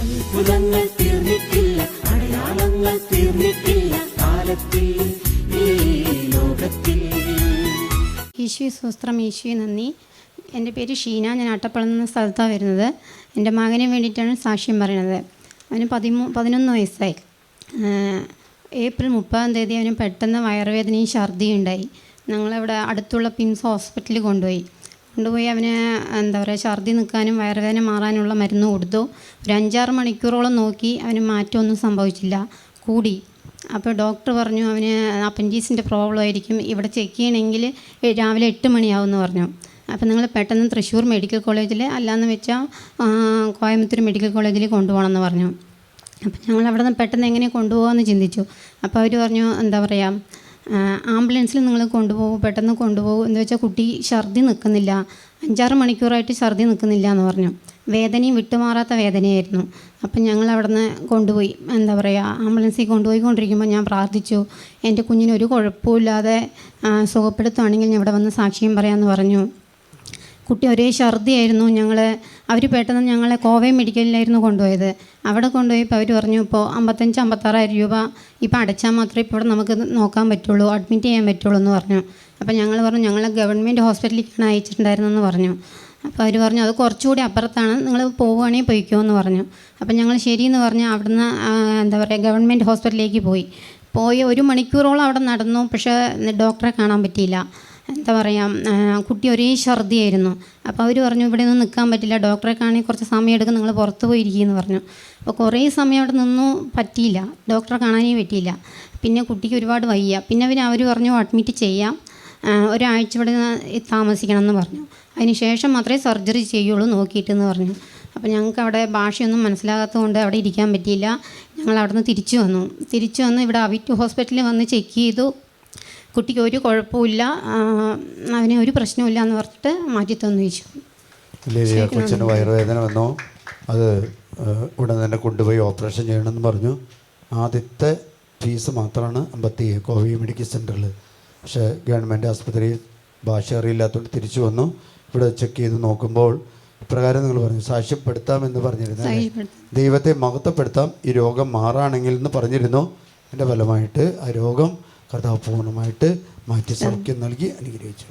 അത്ഭുതങ്ങൾ തീർന്നിട്ടില്ല അടയാളങ്ങൾ തീർന്നിട്ടില്ല കാലത്തിൽ ലോകത്തിൽ. ഈശോ സ്വസ്ത്രം നന്ദി. എന്റെ പേര് ഷീന ഞാൻ അട്ടപ്പളം എന്ന സ്ഥലത്താണ് വരുന്നത്. എന്റെ മകന് വേണ്ടിയിട്ടാണ് സാക്ഷ്യം പറയുന്നത്. അവന് പതിമൂ പതിനൊന്ന് വയസ്സായി. ഏപ്രിൽ മുപ്പതാം തീയതി അവന് പെട്ടെന്ന് വയറുവേദനയും ഛർദിയും ഉണ്ടായി. ഞങ്ങളവിടെ അടുത്തുള്ള പിംസ് ഹോസ്പിറ്റലിൽ കൊണ്ടുപോയി. കൊണ്ടുപോയി അവന് എന്താ പറയുക ഛർദി നിൽക്കാനും വയറുവേദന മാറാനുള്ള മരുന്ന് കൊടുത്തു. ഒരു അഞ്ചാറ് മണിക്കൂറോളം നോക്കി അവന് മാറ്റമൊന്നും സംഭവിച്ചില്ല. കൂടി. അപ്പോൾ ഡോക്ടർ പറഞ്ഞു അവന് അപ്പൻഡീസിന്റെ പ്രോബ്ലം ആയിരിക്കും. ഇവിടെ ചെക്ക് ചെയ്യണമെങ്കിൽ രാവിലെ എട്ട് മണിയാവും എന്ന് പറഞ്ഞു. അപ്പം നിങ്ങൾ പെട്ടെന്ന് തൃശ്ശൂർ മെഡിക്കൽ കോളേജിൽ അല്ലാന്ന് വെച്ചാൽ കോയമ്പത്തൂർ മെഡിക്കൽ കോളേജിൽ കൊണ്ടുപോകണം എന്ന് പറഞ്ഞു. അപ്പം ഞങ്ങൾ അവിടെ നിന്ന് പെട്ടെന്ന് എങ്ങനെ കൊണ്ടുപോകാമെന്ന് ചിന്തിച്ചു. അപ്പോൾ അവർ പറഞ്ഞു എന്താ പറയുക ആംബുലൻസിൽ നിങ്ങൾ കൊണ്ടുപോകും പെട്ടെന്ന് കൊണ്ടുപോകും എന്ന് വെച്ചാൽ കുട്ടി ഛർദി നിൽക്കുന്നില്ല. അഞ്ചാറ് മണിക്കൂറായിട്ട് ഛർദി നിൽക്കുന്നില്ല എന്ന് പറഞ്ഞു. വേദനയും വിട്ടുമാറാത്ത വേദനയായിരുന്നു. അപ്പം ഞങ്ങൾ അവിടെ നിന്ന് കൊണ്ടുപോയി. എന്താ പറയുക ആംബുലൻസിൽ കൊണ്ടുപോയി കൊണ്ടിരിക്കുമ്പോൾ ഞാൻ പ്രാർത്ഥിച്ചു. എന്റെ കുഞ്ഞിന് ഒരു കുഴപ്പമില്ലാതെ സുഖപ്പെടുത്തുവാണെങ്കിൽ ഞാൻ ഇവിടെ വന്ന് സാക്ഷ്യം പറയാമെന്ന് പറഞ്ഞു. കുട്ടി ഒരേ ഛർദിയായിരുന്നു. ഞങ്ങൾ അവർ പെട്ടെന്ന് ഞങ്ങളെ കോവയം മെഡിക്കലിലായിരുന്നു കൊണ്ടുപോയത്. അവിടെ കൊണ്ടുപോയപ്പോൾ അവർ പറഞ്ഞു ഇപ്പോൾ അമ്പത്തഞ്ച് അമ്പത്താറായിരം രൂപ ഇപ്പോൾ അടച്ചാൽ മാത്രമേ ഇപ്പോൾ ഇവിടെ നമുക്ക് നോക്കാൻ പറ്റുള്ളൂ അഡ്മിറ്റ് ചെയ്യാൻ പറ്റുള്ളൂ എന്ന് പറഞ്ഞു. അപ്പോൾ ഞങ്ങൾ പറഞ്ഞു ഞങ്ങളെ ഗവൺമെന്റ് ഹോസ്പിറ്റലിലേക്കാണ് അയച്ചിട്ടുണ്ടായിരുന്നെന്ന് പറഞ്ഞു. അപ്പോൾ അവർ പറഞ്ഞു അത് കുറച്ചുകൂടി അപ്പുറത്താണ് നിങ്ങൾ പോവുകയാണെങ്കിൽ പോയിക്കോ എന്ന് പറഞ്ഞു. അപ്പോൾ ഞങ്ങൾ ശരിയെന്ന് പറഞ്ഞ് അവിടുന്ന് എന്താ പറയുക ഗവൺമെന്റ് ഹോസ്പിറ്റലിലേക്ക് പോയി. പോയി ഒരു മണിക്കൂറോളം അവിടെ നടന്നു പക്ഷേ ഡോക്ടറെ കാണാൻ പറ്റിയില്ല. എന്താ പറയുക കുട്ടി ഒരേ ഛർദിയായിരുന്നു. അപ്പോൾ അവർ പറഞ്ഞു ഇവിടെ ഒന്നും നിൽക്കാൻ പറ്റില്ല. ഡോക്ടറെ കാണി കുറച്ച് സമയം എടുക്കും നിങ്ങൾ പുറത്ത് പോയിരിക്കുമെന്ന് പറഞ്ഞു. അപ്പോൾ കുറേ സമയം അവിടെ നിന്നും പറ്റിയില്ല. ഡോക്ടറെ കാണാനേ പറ്റിയില്ല. പിന്നെ കുട്ടിക്ക് ഒരുപാട് വയ്യ. പിന്നെ അവർ അവർ പറഞ്ഞു അഡ്മിറ്റ് ചെയ്യാം. ഒരാഴ്ച ഇവിടെ താമസിക്കണം എന്ന് പറഞ്ഞു. അതിന് ശേഷം മാത്രമേ സർജറി ചെയ്യുള്ളൂ നോക്കിയിട്ടെന്ന് പറഞ്ഞു. അപ്പോൾ ഞങ്ങൾക്ക് അവിടെ ഭാഷയൊന്നും മനസ്സിലാകാത്തതുകൊണ്ട് അവിടെ ഇരിക്കാൻ പറ്റിയില്ല. ഞങ്ങൾ അവിടെ നിന്ന് തിരിച്ചു വന്നു. തിരിച്ചു വന്ന് ഇവിടെ അവിറ്റ് ഹോസ്പിറ്റലിൽ വന്ന് ചെക്ക് ചെയ്തു. കുട്ടിക്ക് ഒരു കുഴപ്പമില്ല അവന് ഒരു പ്രശ്നമില്ല എന്ന് പറഞ്ഞിട്ട് മാറ്റി തന്നു ലേലിയ കൊച്ചിന് വയറുവേദന വന്നോ? അത് ഉടൻ തന്നെ കൊണ്ടുപോയി ഓപ്പറേഷൻ ചെയ്യണമെന്ന് പറഞ്ഞു. ആദ്യത്തെ ഫീസ് മാത്രമാണ് അമ്പത്തി കോവി മെഡിക്കൽ സെന്ററിൽ പക്ഷേ ഗവൺമെന്റ് ആസ്പത്രിയിൽ ഭാഷ അറിയില്ലാത്തതുകൊണ്ട് തിരിച്ചു വന്നു. ഇവിടെ ചെക്ക് ചെയ്ത് നോക്കുമ്പോൾ ഇപ്രകാരം നിങ്ങൾ പറഞ്ഞു സാക്ഷ്യപ്പെടുത്താമെന്ന് പറഞ്ഞിരുന്നു. ദൈവത്തെ മഹത്വപ്പെടുത്താം. ഈ രോഗം മാറാണെങ്കിൽ എന്ന് പറഞ്ഞിരുന്നു. എന്റെ ഫലമായിട്ട് ആ രോഗം കർത്താവ് പൂർണമായിട്ട് മാറ്റി സൗഖ്യം നൽകി അനുഗ്രഹിച്ചു.